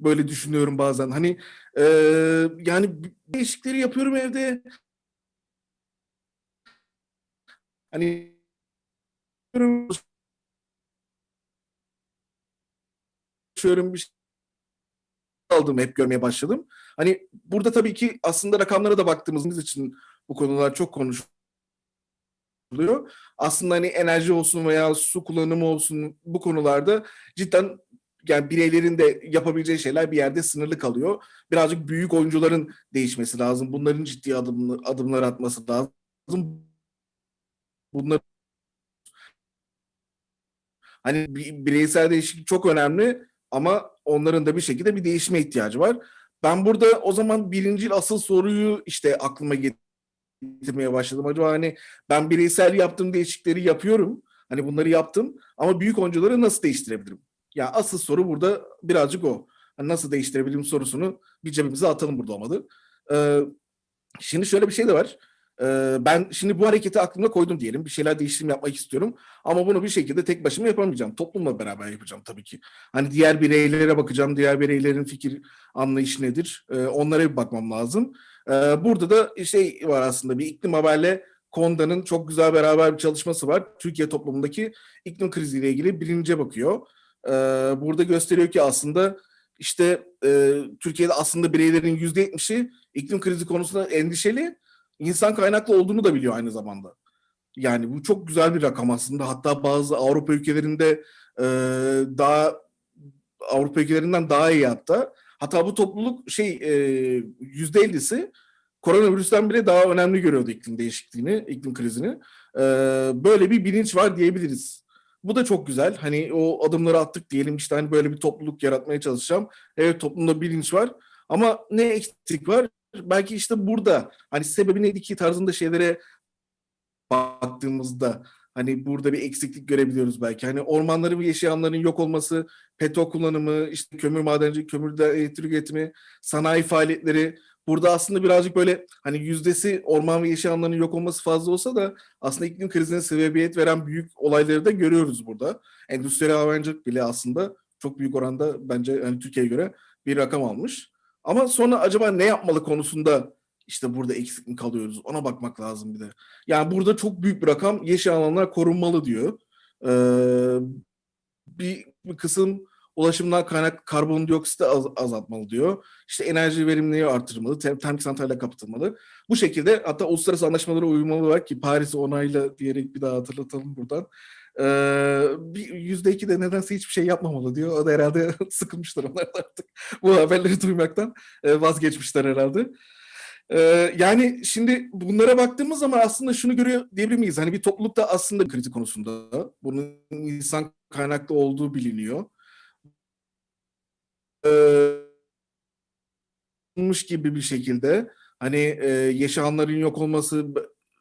böyle düşünüyorum bazen. Hani e, yani değişikleri yapıyorum evde. Hani çalışıyorum bir şey aldım hep görmeye başladım. Hani burada tabii ki aslında rakamlara da baktığımız için bu konular çok konuşuluyor. Aslında hani enerji olsun veya su kullanımı olsun bu konularda cidden yani bireylerin de yapabileceği şeyler bir yerde sınırlı kalıyor. Birazcık büyük oyuncuların değişmesi lazım. Bunların ciddi adımlı, adımlar atması lazım. Bunlar hani bireysel değişiklik çok önemli ama onların da bir şekilde bir değişime ihtiyacı var. Ben burada o zaman birinci asıl soruyu işte aklıma getirmeye başladım. Acaba hani ben bireysel yaptığım değişiklikleri yapıyorum. Hani bunları yaptım ama büyük oyuncuları nasıl değiştirebilirim? Ya asıl soru burada birazcık o. Hani nasıl değiştirebilirim sorusunu bir cebimize atalım burada olmadı. Ee, şimdi şöyle bir şey de var. Ee, ben şimdi bu hareketi aklımda koydum diyelim. Bir şeyler değiştirme yapmak istiyorum. Ama bunu bir şekilde tek başıma yapamayacağım. Toplumla beraber yapacağım tabii ki. Hani diğer bireylere bakacağım. Diğer bireylerin fikir anlayışı nedir? Ee, onlara bir bakmam lazım. Ee, burada da şey var aslında bir iklim haberle Konda'nın çok güzel beraber bir çalışması var. Türkiye toplumundaki iklim kriziyle ilgili birinci bakıyor. Ee, burada gösteriyor ki aslında işte e, Türkiye'de aslında bireylerin yüzde yetmişi iklim krizi konusunda endişeli insan kaynaklı olduğunu da biliyor aynı zamanda. Yani bu çok güzel bir rakam aslında. Hatta bazı Avrupa ülkelerinde e, daha Avrupa ülkelerinden daha iyi hatta. Hatta bu topluluk şey yüzde ellisi koronavirüsten bile daha önemli görüyordu iklim değişikliğini, iklim krizini. E, böyle bir bilinç var diyebiliriz. Bu da çok güzel. Hani o adımları attık diyelim işte hani böyle bir topluluk yaratmaya çalışacağım. Evet toplumda bilinç var. Ama ne eksik var? belki işte burada hani sebebi neydi ki tarzında şeylere baktığımızda hani burada bir eksiklik görebiliyoruz belki. Hani ormanları ve yaşayanların yok olması, petrol kullanımı, işte kömür madenci, kömürde elektrik üretimi, sanayi faaliyetleri burada aslında birazcık böyle hani yüzdesi orman ve yaşayanların yok olması fazla olsa da aslında iklim krizine sebebiyet veren büyük olayları da görüyoruz burada. Endüstriyel hayvancılık bile aslında çok büyük oranda bence hani Türkiye'ye göre bir rakam almış. Ama sonra acaba ne yapmalı konusunda işte burada eksik mi kalıyoruz? Ona bakmak lazım bir de. Yani burada çok büyük bir rakam yeşil alanlar korunmalı diyor. Ee, bir kısım ulaşımdan kaynak karbondioksiti az, azaltmalı diyor. İşte enerji verimliliği artırmalı, termik santraller kapatılmalı. Bu şekilde hatta uluslararası anlaşmalara uymalı var ki Paris'i onayla diyerek bir daha hatırlatalım buradan. Ee, yüzde iki de nedense hiçbir şey yapmamalı diyor. O da herhalde sıkılmışlar onlar artık. Bu haberleri duymaktan e, vazgeçmişler herhalde. Ee, yani şimdi bunlara baktığımız zaman aslında şunu görüyor diyebilir miyiz? Hani bir toplulukta aslında kritik konusunda bunun insan kaynaklı olduğu biliniyor. Ee, gibi bir şekilde hani e, yaşayanların yok olması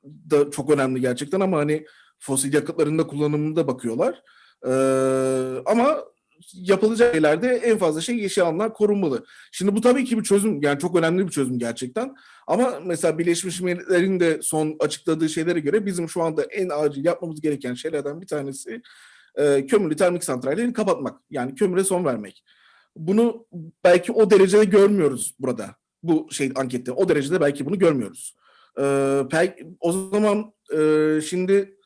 da çok önemli gerçekten ama hani fosil yakıtların da kullanımında bakıyorlar. Ee, ama yapılacak şeylerde en fazla şey yeşil alanlar korunmalı. Şimdi bu tabii ki bir çözüm yani çok önemli bir çözüm gerçekten. Ama mesela Birleşmiş Milletler'in de son açıkladığı şeylere göre bizim şu anda en acil yapmamız gereken şeylerden bir tanesi e, kömürlü termik santralleri kapatmak. Yani kömüre son vermek. Bunu belki o derecede görmüyoruz burada. Bu şey ankette o derecede belki bunu görmüyoruz. Ee, o zaman e, şimdi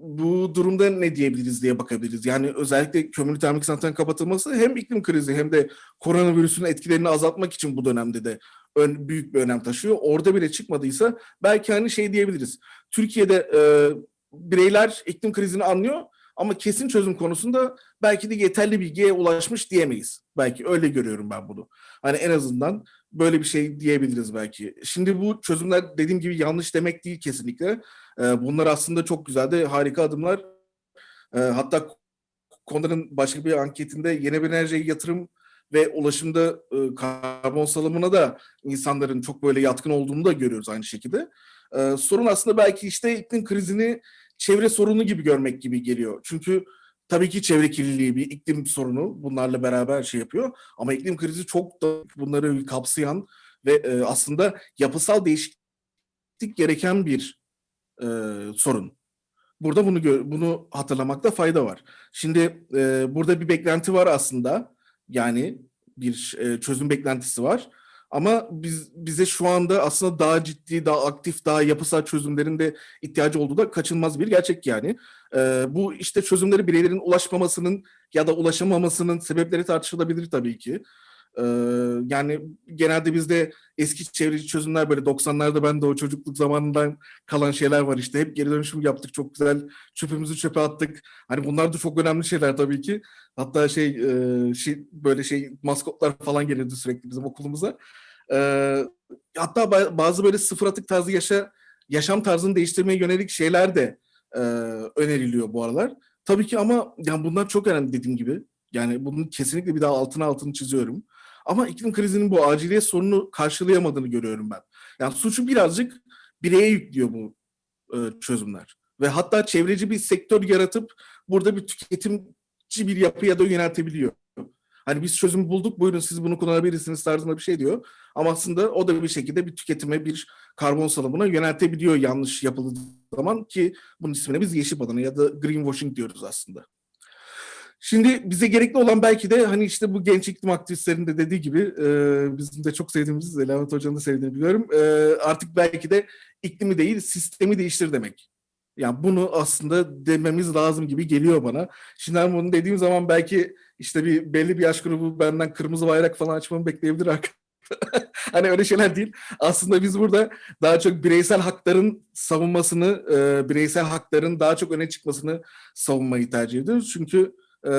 bu durumda ne diyebiliriz diye bakabiliriz. Yani özellikle kömürlü termik santralin kapatılması hem iklim krizi hem de koronavirüsün etkilerini azaltmak için bu dönemde de ön, büyük bir önem taşıyor. Orada bile çıkmadıysa belki hani şey diyebiliriz. Türkiye'de e, bireyler iklim krizini anlıyor ama kesin çözüm konusunda belki de yeterli bilgiye ulaşmış diyemeyiz. Belki öyle görüyorum ben bunu. Hani en azından böyle bir şey diyebiliriz belki. Şimdi bu çözümler dediğim gibi yanlış demek değil kesinlikle. Ee, bunlar aslında çok güzel de harika adımlar. Ee, hatta Konda'nın başka bir anketinde yeni bir enerjiye yatırım ve ulaşımda e, karbon salımına da insanların çok böyle yatkın olduğunu da görüyoruz aynı şekilde. Ee, sorun aslında belki işte iklim krizini çevre sorunu gibi görmek gibi geliyor. Çünkü tabii ki çevre kirliliği bir iklim sorunu bunlarla beraber şey yapıyor. Ama iklim krizi çok da bunları kapsayan ve e, aslında yapısal değişiklik gereken bir e, sorun. Burada bunu bunu hatırlamakta fayda var. Şimdi e, burada bir beklenti var aslında. Yani bir e, çözüm beklentisi var. Ama biz bize şu anda aslında daha ciddi, daha aktif, daha yapısal çözümlerin de ihtiyacı olduğu da kaçınılmaz bir gerçek yani. Ee, bu işte çözümleri bireylerin ulaşmamasının ya da ulaşamamasının sebepleri tartışılabilir tabii ki. Ee, yani genelde bizde eski çevreci çözümler böyle 90'larda ben de o çocukluk zamanından kalan şeyler var işte. Hep geri dönüşüm yaptık çok güzel. Çöpümüzü çöpe attık. Hani bunlar da çok önemli şeyler tabii ki. Hatta şey, e, şey böyle şey maskotlar falan gelirdi sürekli bizim okulumuza. Ee, hatta ba- bazı böyle sıfır atık tarzı yaşa yaşam tarzını değiştirmeye yönelik şeyler de e, öneriliyor bu aralar. Tabii ki ama yani bunlar çok önemli dediğim gibi. Yani bunun kesinlikle bir daha altına altını çiziyorum. Ama iklim krizinin bu aciliyet sorunu karşılayamadığını görüyorum ben. Yani suçu birazcık bireye yüklüyor bu e, çözümler. Ve hatta çevreci bir sektör yaratıp burada bir tüketimci bir yapıya da yöneltebiliyor. Hani biz çözüm bulduk buyurun siz bunu kullanabilirsiniz tarzında bir şey diyor. Ama aslında o da bir şekilde bir tüketime, bir karbon salımına yöneltebiliyor yanlış yapıldığı zaman ki bunun ismine biz yeşil badana ya da greenwashing diyoruz aslında. Şimdi bize gerekli olan belki de hani işte bu genç iklim aktivistlerinin de dediği gibi e, bizim de çok sevdiğimiz Levent Hoca'nın da sevdiğini biliyorum. E, artık belki de iklimi değil sistemi değiştir demek. Yani bunu aslında dememiz lazım gibi geliyor bana. Şimdi ben bunu dediğim zaman belki işte bir belli bir yaş grubu benden kırmızı bayrak falan açmamı bekleyebilir arkadaşlar. hani öyle şeyler değil. Aslında biz burada daha çok bireysel hakların savunmasını, e, bireysel hakların daha çok öne çıkmasını savunmayı tercih ediyoruz. Çünkü e,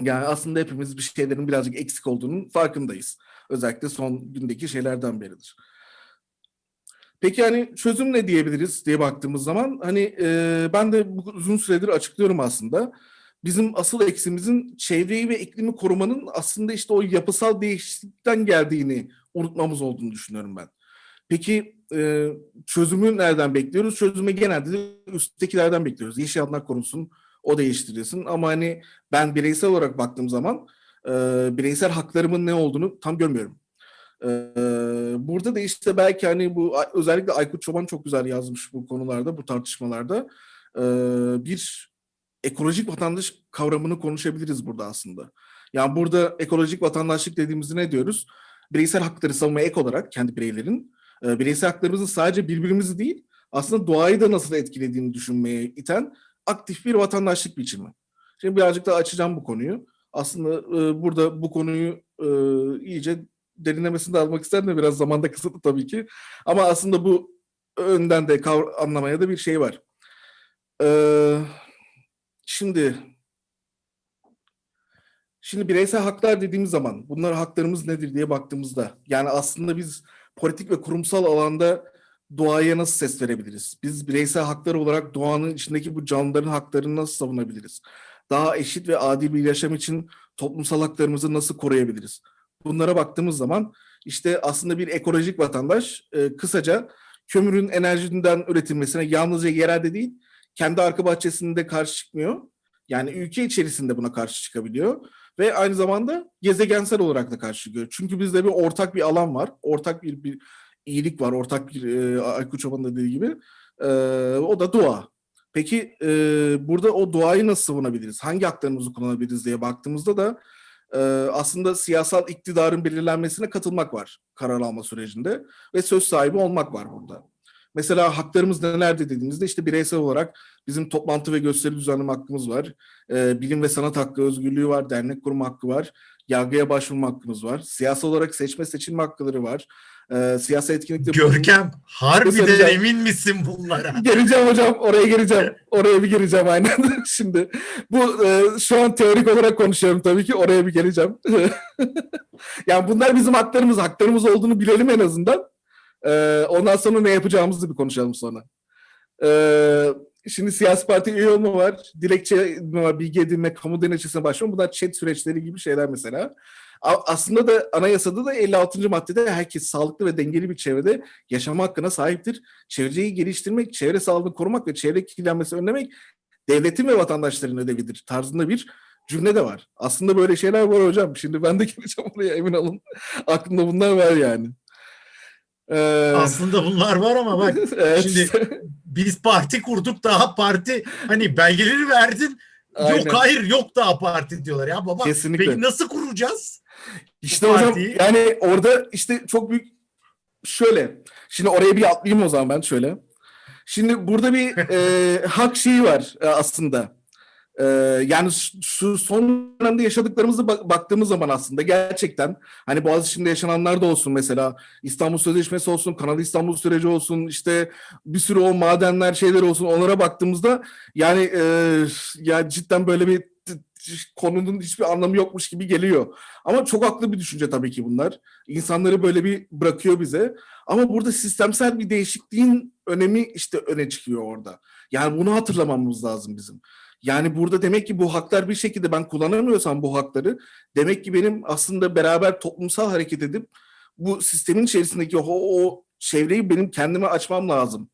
yani aslında hepimiz bir şeylerin birazcık eksik olduğunun farkındayız. Özellikle son gündeki şeylerden beridir. Peki hani çözüm ne diyebiliriz diye baktığımız zaman hani e, ben de bu uzun süredir açıklıyorum aslında. Bizim asıl eksimizin çevreyi ve iklimi korumanın aslında işte o yapısal değişiklikten geldiğini unutmamız olduğunu düşünüyorum ben. Peki e, çözümü nereden bekliyoruz? Çözümü genelde de üsttekilerden bekliyoruz. Yeşil alanlar korusun, o değiştirilsin. Ama hani ben bireysel olarak baktığım zaman e, bireysel haklarımın ne olduğunu tam görmüyorum. E, burada da işte belki hani bu özellikle Aykut Çoban çok güzel yazmış bu konularda, bu tartışmalarda. E, bir ekolojik vatandaş kavramını konuşabiliriz burada aslında. Yani burada ekolojik vatandaşlık dediğimizde ne diyoruz? Bireysel hakları savunmaya ek olarak kendi bireylerin e, bireysel haklarımızı sadece birbirimizi değil aslında doğayı da nasıl etkilediğini düşünmeye iten aktif bir vatandaşlık biçimi. Şimdi birazcık daha açacağım bu konuyu. Aslında e, burada bu konuyu e, iyice derinlemesine de almak isterim biraz zamanda kısıtlı tabii ki. Ama aslında bu önden de anlamaya da bir şey var. Eee Şimdi şimdi bireysel haklar dediğimiz zaman bunlar haklarımız nedir diye baktığımızda yani aslında biz politik ve kurumsal alanda doğaya nasıl ses verebiliriz? Biz bireysel haklar olarak doğanın içindeki bu canlıların haklarını nasıl savunabiliriz? Daha eşit ve adil bir yaşam için toplumsal haklarımızı nasıl koruyabiliriz? Bunlara baktığımız zaman işte aslında bir ekolojik vatandaş e, kısaca kömürün enerjiden üretilmesine yalnızca yerelde değil kendi arka bahçesinde karşı çıkmıyor. Yani ülke içerisinde buna karşı çıkabiliyor. Ve aynı zamanda gezegensel olarak da karşı çıkıyor. Çünkü bizde bir ortak bir alan var. Ortak bir, bir iyilik var. Ortak bir e, Aykut Çoban'ın dediği gibi. E, o da doğa. Peki e, burada o doğayı nasıl savunabiliriz? Hangi haklarımızı kullanabiliriz diye baktığımızda da e, aslında siyasal iktidarın belirlenmesine katılmak var karar alma sürecinde. Ve söz sahibi olmak var burada. Mesela haklarımız nelerdi dediğimizde işte bireysel olarak bizim toplantı ve gösteri düzenleme hakkımız var. E, bilim ve sanat hakkı, özgürlüğü var, dernek kurma hakkı var. Yargıya başvurma hakkımız var. Siyasal olarak seçme seçilme hakları var. E, siyasi etkinlikte... Görkem harbiden emin misin bunlara? Geleceğim hocam oraya geleceğim. Oraya bir geleceğim aynen. Şimdi bu e, şu an teorik olarak konuşuyorum tabii ki oraya bir geleceğim. yani bunlar bizim haklarımız. Haklarımız olduğunu bilelim en azından. Ee, ondan sonra ne yapacağımızı bir konuşalım sonra. Ee, şimdi siyasi parti üye olma var, dilekçe var, bilgi edinme, kamu denetçisine başvurma. Bunlar chat süreçleri gibi şeyler mesela. Aslında da anayasada da 56. maddede herkes sağlıklı ve dengeli bir çevrede yaşama hakkına sahiptir. Çevreyi geliştirmek, çevre sağlığını korumak ve çevre kirlenmesi önlemek devletin ve vatandaşların ödevidir tarzında bir cümle de var. Aslında böyle şeyler var hocam. Şimdi ben de geleceğim oraya emin olun. Aklımda bunlar var yani. Ee, Aslında bunlar var ama bak evet. şimdi biz parti kurduk daha parti hani belgeleri verdin Aynen. Yok hayır yok da parti diyorlar ya baba. Kesinlikle. Peki nasıl kuracağız? İşte hocam partiyi- yani orada işte çok büyük şöyle. Şimdi oraya bir atlayayım o zaman ben şöyle. Şimdi burada bir e, hak şeyi var e, aslında. E, yani şu- son dönemde yaşadıklarımızı bak- baktığımız zaman aslında gerçekten hani Boğaziçi'nde yaşananlar da olsun mesela İstanbul Sözleşmesi olsun, Kanal İstanbul süreci olsun işte bir sürü o madenler şeyler olsun onlara baktığımızda yani e, ya cidden böyle bir konunun hiçbir anlamı yokmuş gibi geliyor. Ama çok haklı bir düşünce tabii ki bunlar. İnsanları böyle bir bırakıyor bize. Ama burada sistemsel bir değişikliğin önemi işte öne çıkıyor orada. Yani bunu hatırlamamız lazım bizim. Yani burada demek ki bu haklar bir şekilde ben kullanamıyorsam bu hakları demek ki benim aslında beraber toplumsal hareket edip bu sistemin içerisindeki o, o çevreyi benim kendime açmam lazım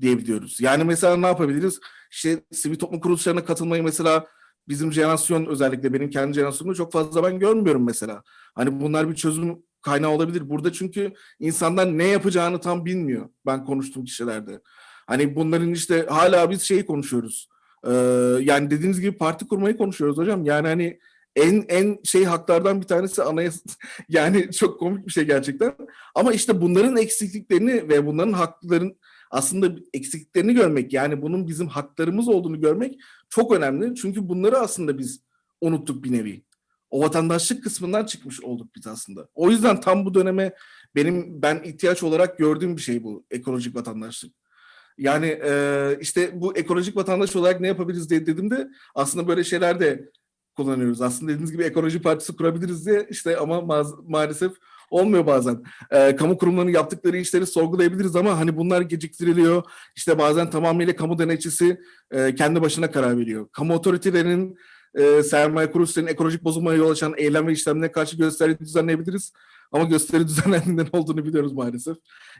diyebiliyoruz. Yani mesela ne yapabiliriz? İşte sivil toplum kuruluşlarına katılmayı mesela bizim jenerasyon özellikle benim kendi jenerasyonumda çok fazla ben görmüyorum mesela. Hani bunlar bir çözüm kaynağı olabilir. Burada çünkü insanlar ne yapacağını tam bilmiyor ben konuştuğum kişilerde. Hani bunların işte hala biz şeyi konuşuyoruz. Ee, yani dediğiniz gibi parti kurmayı konuşuyoruz hocam. Yani hani en en şey haklardan bir tanesi anayasa yani çok komik bir şey gerçekten. Ama işte bunların eksikliklerini ve bunların hakların aslında eksikliklerini görmek yani bunun bizim haklarımız olduğunu görmek çok önemli. Çünkü bunları aslında biz unuttuk bir nevi. O vatandaşlık kısmından çıkmış olduk biz aslında. O yüzden tam bu döneme benim ben ihtiyaç olarak gördüğüm bir şey bu ekolojik vatandaşlık. Yani e, işte bu ekolojik vatandaş olarak ne yapabiliriz diye dediğimde aslında böyle şeyler de kullanıyoruz. Aslında dediğiniz gibi ekoloji partisi kurabiliriz diye işte ama ma- maalesef olmuyor bazen. E, kamu kurumlarının yaptıkları işleri sorgulayabiliriz ama hani bunlar geciktiriliyor. İşte bazen tamamıyla kamu denetçisi e, kendi başına karar veriyor. Kamu otoritelerinin e, sermaye kuruluşlarının ekolojik bozulmaya yol açan eylem ve işlemlerine karşı gösteri düzenleyebiliriz. Ama gösteri düzenlendiğinde ne olduğunu biliyoruz maalesef.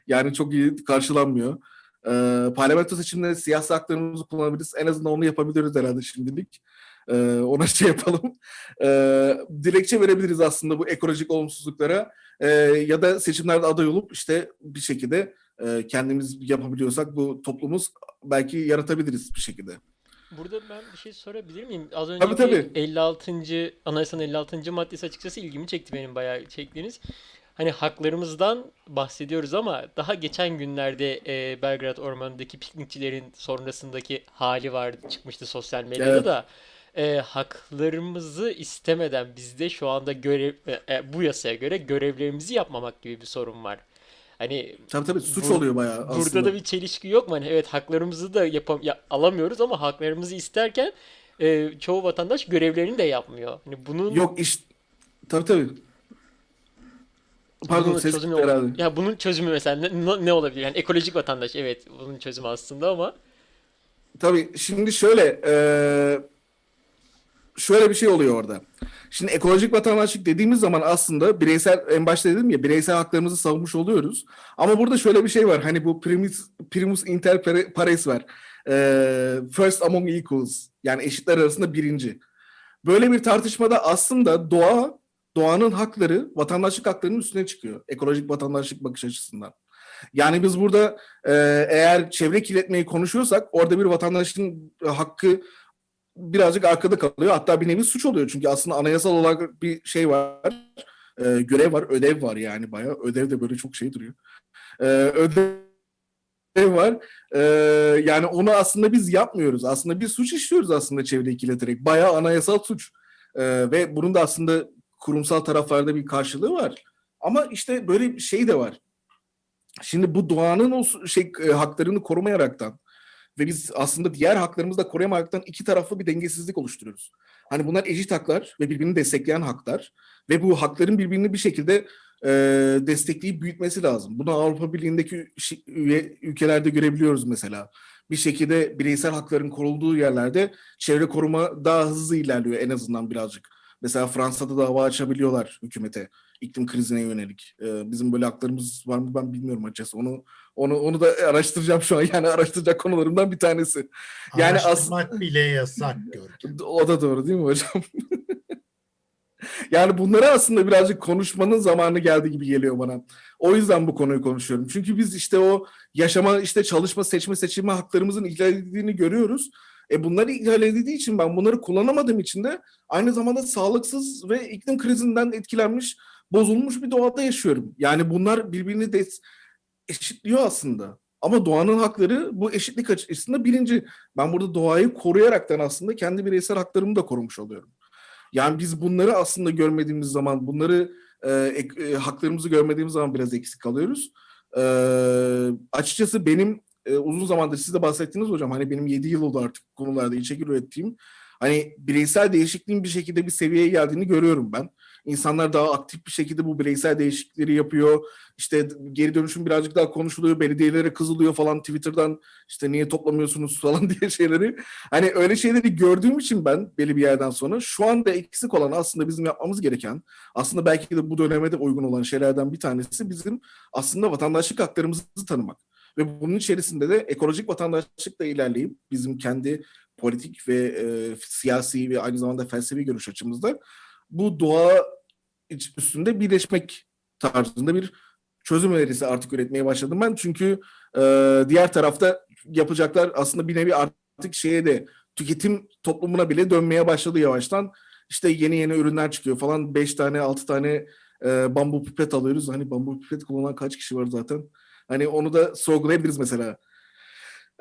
Yani çok iyi karşılanmıyor. E, parlamento seçimlerinde siyasi haklarımızı kullanabiliriz. En azından onu yapabiliriz herhalde şimdilik. E, ona şey yapalım. E, dilekçe verebiliriz aslında bu ekolojik olumsuzluklara. E, ya da seçimlerde aday olup işte bir şekilde e, kendimiz yapabiliyorsak bu toplumumuz belki yaratabiliriz bir şekilde. Burada ben bir şey sorabilir miyim? Az Tabii, önceki tabii. 56. Anayasanın 56. maddesi açıkçası ilgimi çekti benim bayağı çektiğiniz. Hani haklarımızdan bahsediyoruz ama daha geçen günlerde e, Belgrad Ormanı'ndaki piknikçilerin sonrasındaki hali vardı çıkmıştı sosyal medyada Evet. da e, haklarımızı istemeden bizde şu anda görev e, e, bu yasaya göre görevlerimizi yapmamak gibi bir sorun var. Hani Tabii tabii suç Bur- oluyor bayağı aslında. Burada da bir çelişki yok mu? Hani evet haklarımızı da yapam ya- alamıyoruz ama haklarımızı isterken e, çoğu vatandaş görevlerini de yapmıyor. Hani bunun Yok iş tabii tabii. Pardon bunun ses çözümü gitti herhalde. Ya bunun çözümü mesela ne, ne- olabilir? Yani ekolojik vatandaş evet bunun çözümü aslında ama Tabii şimdi şöyle eee, şöyle bir şey oluyor orada. Şimdi ekolojik vatandaşlık dediğimiz zaman aslında bireysel en başta dedim ya bireysel haklarımızı savunmuş oluyoruz. Ama burada şöyle bir şey var. Hani bu primus, primus inter pare- pares var. Eee, first among equals. Yani eşitler arasında birinci. Böyle bir tartışmada aslında doğa, doğanın hakları vatandaşlık haklarının üstüne çıkıyor. Ekolojik vatandaşlık bakış açısından. Yani biz burada e, eğer çevre kirletmeyi konuşuyorsak orada bir vatandaşın hakkı birazcık arkada kalıyor. Hatta bir nevi suç oluyor. Çünkü aslında anayasal olarak bir şey var. e, görev var, ödev var yani bayağı. Ödev de böyle çok şey duruyor. E, ödev var. E, yani onu aslında biz yapmıyoruz. Aslında bir suç işliyoruz aslında çevreyi kirleterek. Bayağı anayasal suç. E, ve bunun da aslında kurumsal taraflarda bir karşılığı var. Ama işte böyle bir şey de var. Şimdi bu doğanın o şey e, haklarını korumayaraktan ve biz aslında diğer haklarımızı da koruyamayaktan iki taraflı bir dengesizlik oluşturuyoruz. Hani bunlar eşit haklar ve birbirini destekleyen haklar ve bu hakların birbirini bir şekilde e, destekleyip büyütmesi lazım. Bunu Avrupa Birliği'ndeki üye ülkelerde görebiliyoruz mesela. Bir şekilde bireysel hakların korunduğu yerlerde çevre koruma daha hızlı ilerliyor en azından birazcık. Mesela Fransa'da dava açabiliyorlar hükümete iklim krizine yönelik. Ee, bizim böyle haklarımız var mı ben bilmiyorum açıkçası. Onu onu onu da araştıracağım şu an. Yani araştıracak konularımdan bir tanesi. Yani as- Araştırmak bile yasak Görkem. O da doğru değil mi hocam? yani bunları aslında birazcık konuşmanın zamanı geldi gibi geliyor bana. O yüzden bu konuyu konuşuyorum. Çünkü biz işte o yaşama, işte çalışma, seçme, seçilme haklarımızın ihlal edildiğini görüyoruz. E bunları ihlal edildiği için ben bunları kullanamadığım için de aynı zamanda sağlıksız ve iklim krizinden etkilenmiş, bozulmuş bir doğada yaşıyorum. Yani bunlar birbirini de eşitliyor aslında. Ama doğanın hakları bu eşitlik açısından birinci. Ben burada doğayı koruyaraktan aslında kendi bireysel haklarımı da korumuş oluyorum. Yani biz bunları aslında görmediğimiz zaman, bunları e, e, haklarımızı görmediğimiz zaman biraz eksik kalıyoruz. E, açıkçası benim e, uzun zamandır siz de bahsettiniz hocam. Hani benim 7 yıl oldu artık konularda içerik ürettiğim. Hani bireysel değişikliğin bir şekilde bir seviyeye geldiğini görüyorum ben. İnsanlar daha aktif bir şekilde bu bireysel değişiklikleri yapıyor. İşte geri dönüşüm birazcık daha konuşuluyor. Belediyelere kızılıyor falan Twitter'dan işte niye toplamıyorsunuz falan diye şeyleri. Hani öyle şeyleri gördüğüm için ben belli bir yerden sonra şu anda eksik olan aslında bizim yapmamız gereken aslında belki de bu döneme de uygun olan şeylerden bir tanesi bizim aslında vatandaşlık haklarımızı tanımak. Ve bunun içerisinde de ekolojik vatandaşlıkla ilerleyip bizim kendi politik ve e, siyasi ve aynı zamanda felsefi görüş açımızda bu doğa üstünde birleşmek tarzında bir çözüm önerisi artık üretmeye başladım ben. Çünkü e, diğer tarafta yapacaklar aslında bir nevi artık şeye de tüketim toplumuna bile dönmeye başladı yavaştan. İşte yeni yeni ürünler çıkıyor falan. Beş tane, altı tane e, bambu pipet alıyoruz. Hani bambu pipet kullanan kaç kişi var zaten? Hani onu da sorgulayabiliriz mesela.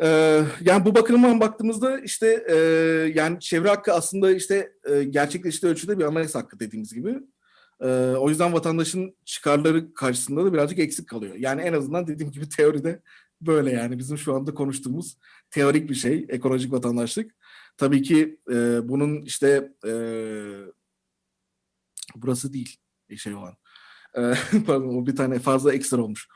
Ee, yani bu bakımdan baktığımızda işte e, yani çevre hakkı aslında işte e, gerçekleştiği ölçüde bir anayasa hakkı dediğimiz gibi. Ee, o yüzden vatandaşın çıkarları karşısında da birazcık eksik kalıyor. Yani en azından dediğim gibi teoride böyle yani bizim şu anda konuştuğumuz teorik bir şey ekolojik vatandaşlık. Tabii ki e, bunun işte e, burası değil şey olan. E, pardon o bir tane fazla ekstra olmuş.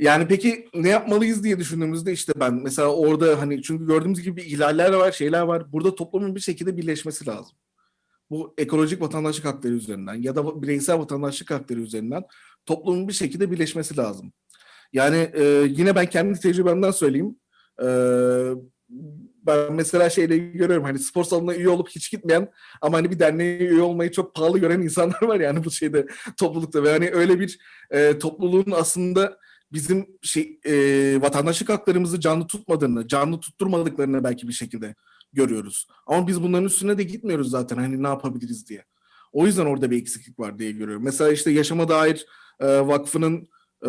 Yani peki ne yapmalıyız diye düşündüğümüzde işte ben mesela orada hani çünkü gördüğümüz gibi ihlaller var, şeyler var. Burada toplumun bir şekilde birleşmesi lazım. Bu ekolojik vatandaşlık hakları üzerinden ya da bireysel vatandaşlık hakları üzerinden toplumun bir şekilde birleşmesi lazım. Yani e, yine ben kendi tecrübemden söyleyeyim. E, ben mesela şeyle görüyorum hani spor salonuna üye olup hiç gitmeyen ama hani bir derneğe üye olmayı çok pahalı gören insanlar var yani bu şeyde toplulukta ve hani öyle bir e, topluluğun aslında bizim şey e, vatandaşlık haklarımızı canlı tutmadığını, canlı tutturmadıklarını belki bir şekilde görüyoruz. Ama biz bunların üstüne de gitmiyoruz zaten hani ne yapabiliriz diye. O yüzden orada bir eksiklik var diye görüyorum. Mesela işte Yaşama Dair e, Vakfı'nın e,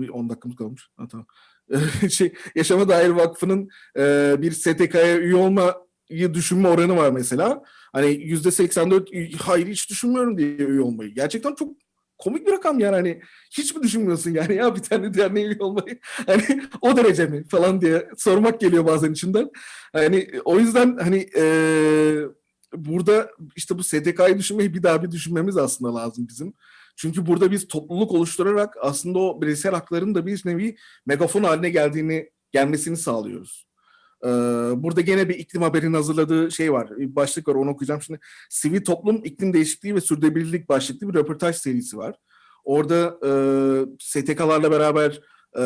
bir 10 dakikamız kalmış. Ha, tamam. şey, Yaşama Dair Vakfı'nın e, bir STK'ya üye olmayı düşünme oranı var mesela. Hani yüzde 84 hayır hiç düşünmüyorum diye üye olmayı. Gerçekten çok komik bir rakam yani hani hiç mi düşünmüyorsun yani ya bir tane derneğe üye olmayı hani o derece mi falan diye sormak geliyor bazen içinden. Hani o yüzden hani e, burada işte bu STK'yı düşünmeyi bir daha bir düşünmemiz aslında lazım bizim. Çünkü burada biz topluluk oluşturarak aslında o bireysel hakların da bir nevi megafon haline geldiğini gelmesini sağlıyoruz. Ee, burada gene bir iklim haberinin hazırladığı şey var. Bir başlık var onu okuyacağım şimdi. Sivil toplum, iklim değişikliği ve sürdürülebilirlik başlıklı bir röportaj serisi var. Orada e, STK'larla beraber e,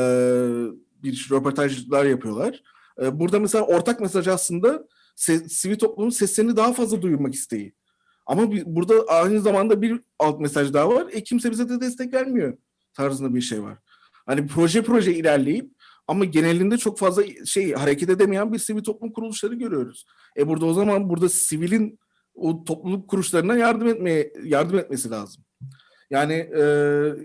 bir röportajlar yapıyorlar. E, burada mesela ortak mesaj aslında se- sivil toplumun seslerini daha fazla duyurmak isteği. Ama bir, burada aynı zamanda bir alt mesaj daha var. E kimse bize de destek vermiyor tarzında bir şey var. Hani proje proje ilerleyip ama genelinde çok fazla şey hareket edemeyen bir sivil toplum kuruluşları görüyoruz. E burada o zaman burada sivilin o topluluk kuruluşlarına yardım etmeye yardım etmesi lazım. Yani e,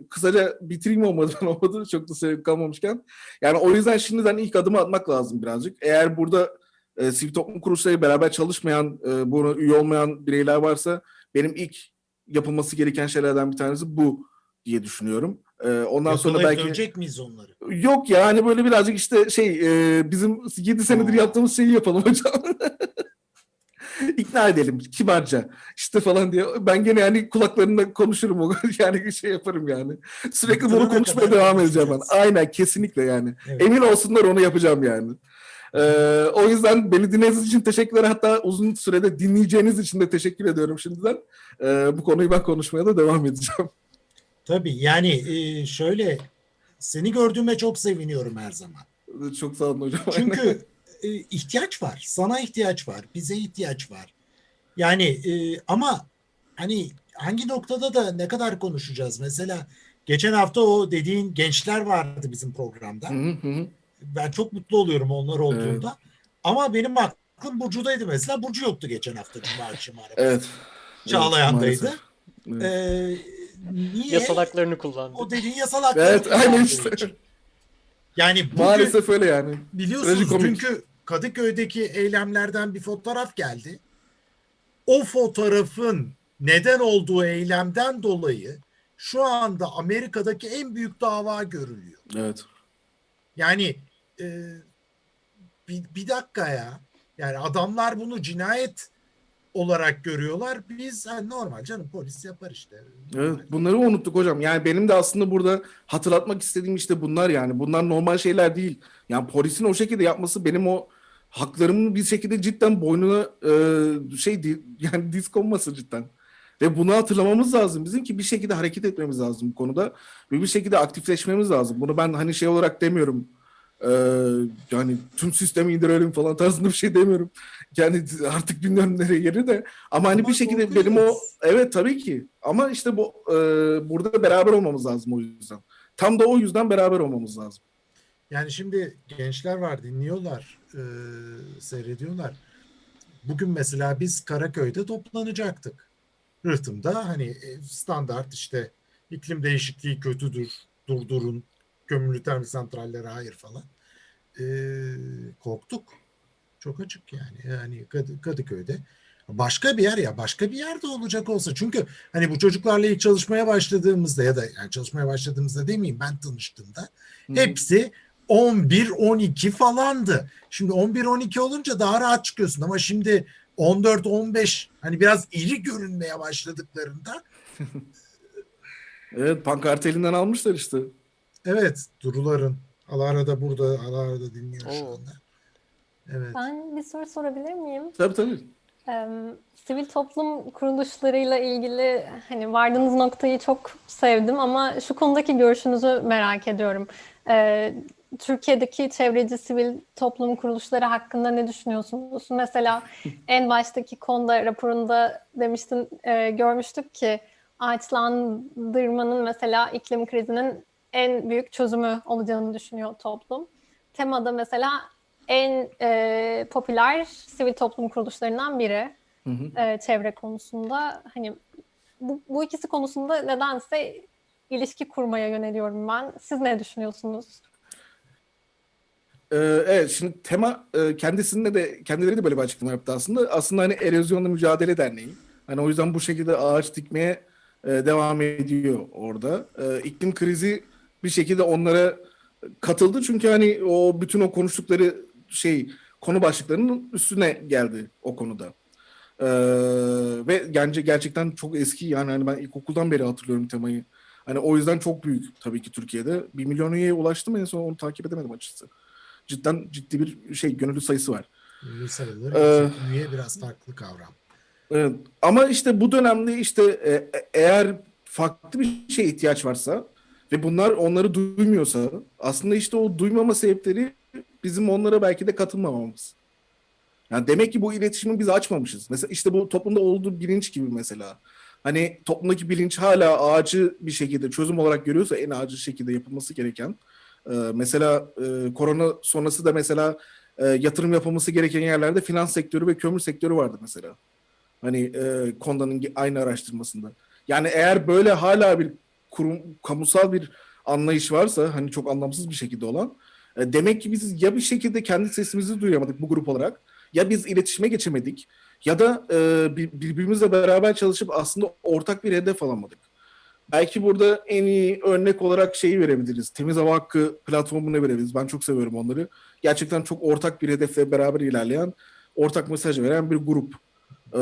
kısaca bitireyim olmadı olmadı çok da sebep kalmamışken. Yani o yüzden şimdiden ilk adımı atmak lazım birazcık. Eğer burada e, sivil toplum kuruluşları beraber çalışmayan, e, buna üye olmayan bireyler varsa benim ilk yapılması gereken şeylerden bir tanesi bu diye düşünüyorum. E, ondan sonra belki dövecek miyiz onları? yok ya hani böyle birazcık işte şey e, bizim 7 senedir yaptığımız şeyi yapalım hocam. İkna edelim kibarca işte falan diye. Ben gene yani kulaklarında konuşurum o yani şey yaparım yani. Sürekli bunu konuşmaya devam edeceğim ben. Aynen kesinlikle yani. Evet. Emin olsunlar onu yapacağım yani. Ee, o yüzden beni dinlediğiniz için teşekkürler. Hatta uzun sürede dinleyeceğiniz için de teşekkür ediyorum şimdiden. Ee, bu konuyu ben konuşmaya da devam edeceğim. Tabii yani şöyle seni gördüğüme çok seviniyorum her zaman. Çok sağ olun hocam. Çünkü ihtiyaç var. Sana ihtiyaç var. Bize ihtiyaç var. Yani ama hani hangi noktada da ne kadar konuşacağız? Mesela geçen hafta o dediğin gençler vardı bizim programda. Hı hı. Ben çok mutlu oluyorum onlar olduğunda. Ama benim aklım Burcu'daydı mesela. Burcu yoktu geçen hafta Cuma akşamı. Evet. Çağlayan'daydı. Evet, maalesef. Evet. Ee, niye? Yasal haklarını kullandı. O dediğin yasal hakları Evet, aynen kullandığı işte. için. Yani bugün Maalesef öyle yani. biliyorsunuz trajikomik. dünkü Kadıköy'deki eylemlerden bir fotoğraf geldi. O fotoğrafın neden olduğu eylemden dolayı şu anda Amerika'daki en büyük dava görülüyor. Evet. Yani e, bir, bir dakika ya. Yani adamlar bunu cinayet olarak görüyorlar. Biz ha, normal canım polis yapar işte. Evet, bunları unuttuk hocam. Yani benim de aslında burada hatırlatmak istediğim işte bunlar yani. Bunlar normal şeyler değil. Yani polisin o şekilde yapması benim o haklarımın bir şekilde cidden boynuna e, şey yani diz konması cidden. Ve bunu hatırlamamız lazım. Bizim ki bir şekilde hareket etmemiz lazım bu konuda. Ve bir şekilde aktifleşmemiz lazım. Bunu ben hani şey olarak demiyorum. E, yani tüm sistemi indirelim falan tarzında bir şey demiyorum. Yani artık bilmiyorum nereye gelir de. Ama hani Ama bir şekilde benim o korkuyoruz. evet tabii ki. Ama işte bu e, burada beraber olmamız lazım o yüzden. Tam da o yüzden beraber olmamız lazım. Yani şimdi gençler var dinliyorlar, e, seyrediyorlar. Bugün mesela biz Karaköy'de toplanacaktık. Rıhtımda hani e, standart işte iklim değişikliği kötüdür, durdurun, kömürlü termik santrallere hayır falan. E, korktuk. Çok açık yani. Yani Kadı- Kadıköy'de. Başka bir yer ya başka bir yerde olacak olsa. Çünkü hani bu çocuklarla ilk çalışmaya başladığımızda ya da yani çalışmaya başladığımızda demeyeyim ben tanıştığımda Hı. Hepsi 11-12 falandı. Şimdi 11-12 olunca daha rahat çıkıyorsun ama şimdi 14-15 hani biraz iri görünmeye başladıklarında Evet pankart elinden almışlar işte. evet Duruların Alara da burada Alara da dinliyor şu Oo. anda. Evet. Ben bir soru sorabilir miyim? Tabii tabii. Ee, sivil toplum kuruluşlarıyla ilgili hani vardığınız noktayı çok sevdim ama şu konudaki görüşünüzü merak ediyorum. Ee, Türkiye'deki çevreci sivil toplum kuruluşları hakkında ne düşünüyorsunuz? Mesela en baştaki konuda raporunda demiştin, e, görmüştük ki ağaçlandırmanın mesela iklim krizinin en büyük çözümü olacağını düşünüyor toplum. Temada mesela en e, popüler sivil toplum kuruluşlarından biri Hı hı. e, çevre konusunda. Hani bu, bu ikisi konusunda nedense ilişki kurmaya yöneliyorum ben. Siz ne düşünüyorsunuz? Ee, evet şimdi tema e, kendisinde de kendileri de böyle bir açıklama yaptı aslında. Aslında hani erozyonla mücadele derneği. Hani o yüzden bu şekilde ağaç dikmeye e, devam ediyor orada. E, iklim krizi bir şekilde onlara katıldı çünkü hani o bütün o konuştukları şey konu başlıklarının üstüne geldi o konuda. Ee, ve bence gerçekten çok eski yani hani ben ilkokuldan beri hatırlıyorum temayı. Hani o yüzden çok büyük tabii ki Türkiye'de. Bir milyon üyeye ulaştım en son onu takip edemedim açıkçası. Cidden ciddi bir şey gönüllü sayısı var. Ünlü sayılır. Ee, Üye biraz farklı kavram. Evet. Ama işte bu dönemde işte e, e- eğer farklı bir şeye ihtiyaç varsa ve bunlar onları duymuyorsa aslında işte o duymama sebepleri bizim onlara belki de katılmamamız. Yani demek ki bu iletişimi biz açmamışız. Mesela işte bu toplumda olduğu bilinç gibi mesela. Hani toplumdaki bilinç hala ağacı bir şekilde çözüm olarak görüyorsa en acil şekilde yapılması gereken. e, mesela e, korona sonrası da mesela e, yatırım yapılması gereken yerlerde finans sektörü ve kömür sektörü vardı mesela. Hani e, Konda'nın aynı araştırmasında. Yani eğer böyle hala bir kurum, kamusal bir anlayış varsa hani çok anlamsız bir şekilde olan e, demek ki biz ya bir şekilde kendi sesimizi duyamadık bu grup olarak ya biz iletişime geçemedik ya da e, bir- birbirimizle beraber çalışıp aslında ortak bir hedef alamadık. Belki burada en iyi örnek olarak şeyi verebiliriz. Temiz Hava Hakkı platformunu verebiliriz. Ben çok seviyorum onları. Gerçekten çok ortak bir hedefle beraber ilerleyen, ortak mesaj veren bir grup. Ee,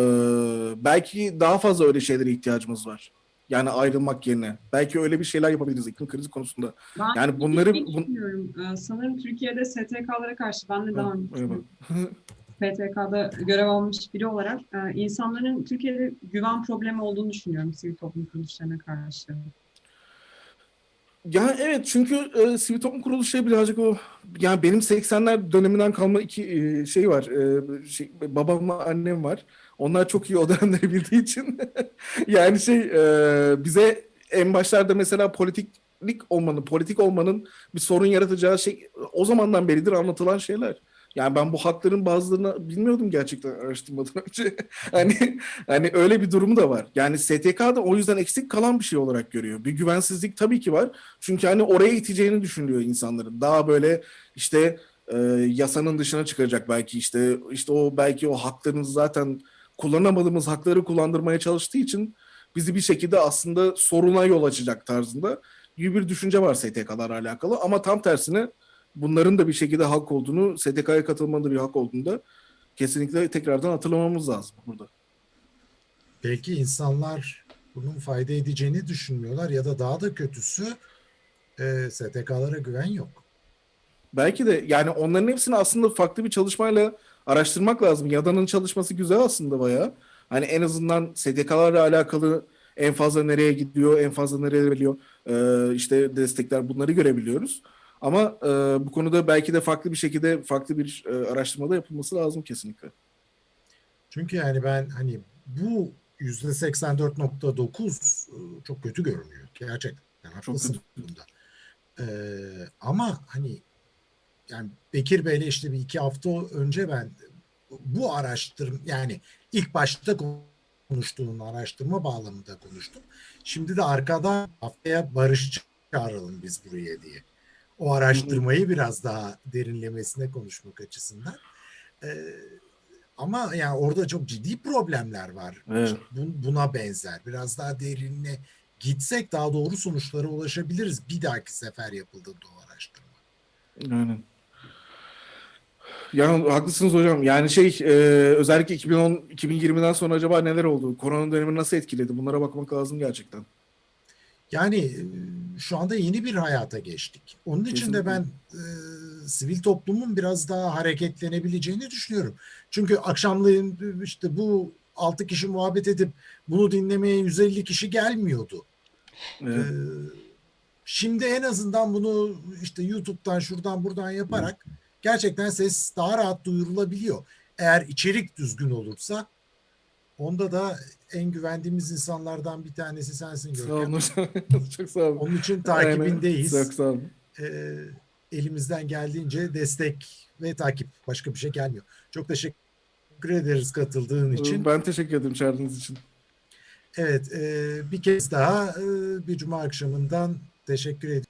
belki daha fazla öyle şeylere ihtiyacımız var. Yani ayrılmak yerine. Belki öyle bir şeyler yapabiliriz iklim krizi konusunda. Ben Yani bunları- bir bun-. Ee, Sanırım Türkiye'de STK'lara karşı ben de daha önce. PTK'da görev almış biri olarak e, insanların Türkiye'de güven problemi olduğunu düşünüyorum sivil toplum kuruluşlarına karşı. Ya evet çünkü e, sivil toplum kuruluşları birazcık o yani benim 80'ler döneminden kalma iki e, şey var. E, şey, babamla annem var. Onlar çok iyi o dönemleri bildiği için yani şey e, bize en başlarda mesela politiklik olmanın, politik olmanın bir sorun yaratacağı şey o zamandan beridir anlatılan şeyler. Yani ben bu hakların bazılarını bilmiyordum gerçekten araştırmadan önce. hani hani öyle bir durumu da var. Yani STK da o yüzden eksik kalan bir şey olarak görüyor. Bir güvensizlik tabii ki var. Çünkü hani oraya iteceğini düşünüyor insanların. Daha böyle işte e, yasanın dışına çıkaracak belki işte işte o belki o haklarımız zaten kullanamadığımız hakları kullandırmaya çalıştığı için bizi bir şekilde aslında soruna yol açacak tarzında gibi bir düşünce var STK'lar alakalı ama tam tersine bunların da bir şekilde hak olduğunu, STK'ya katılmanın da bir hak olduğunu da kesinlikle tekrardan hatırlamamız lazım burada. Belki insanlar bunun fayda edeceğini düşünmüyorlar ya da daha da kötüsü e, STK'lara güven yok. Belki de yani onların hepsini aslında farklı bir çalışmayla araştırmak lazım. Yadanın çalışması güzel aslında bayağı. Hani en azından STK'larla alakalı en fazla nereye gidiyor, en fazla nereye veriliyor, ee, işte destekler bunları görebiliyoruz. Ama e, bu konuda belki de farklı bir şekilde farklı bir e, araştırmada yapılması lazım kesinlikle. Çünkü yani ben hani bu yüzde 84.9 e, çok kötü görünüyor. Gerçekten haklısın bunda. Ee, ama hani yani Bekir Bey'le işte bir iki hafta önce ben bu araştırma yani ilk başta konuştuğun araştırma bağlamında konuştum. Şimdi de arkadan haftaya Barış çağıralım biz buraya diye. O araştırmayı biraz daha derinlemesine konuşmak açısından. Ee, ama yani orada çok ciddi problemler var. Evet. Bu- Buna benzer. Biraz daha derinine gitsek daha doğru sonuçlara ulaşabiliriz. Bir dahaki sefer yapıldığında o araştırma. Aynen. Yani haklısınız hocam. Yani şey e, özellikle 2010 2020'den sonra acaba neler oldu? Korona dönemi nasıl etkiledi? Bunlara bakmak lazım gerçekten. Yani e, şu anda yeni bir hayata geçtik. Onun için de ben e, sivil toplumun biraz daha hareketlenebileceğini düşünüyorum. Çünkü akşamleyin işte bu 6 kişi muhabbet edip bunu dinlemeye 150 kişi gelmiyordu. Evet. Ee, Şimdi en azından bunu işte YouTube'dan şuradan buradan yaparak gerçekten ses daha rahat duyurulabiliyor. Eğer içerik düzgün olursa onda da en güvendiğimiz insanlardan bir tanesi sensin Sağ Görkem. olun hocam. Çok sağ olun. Onun için Aynen. takibindeyiz. Çok sağ olun. Ee, elimizden geldiğince destek ve takip. Başka bir şey gelmiyor. Çok teşekkür ederiz katıldığın için. Ben teşekkür ederim çağırdığınız için. Evet, e, bir kez daha e, bir cuma akşamından teşekkür ediyorum.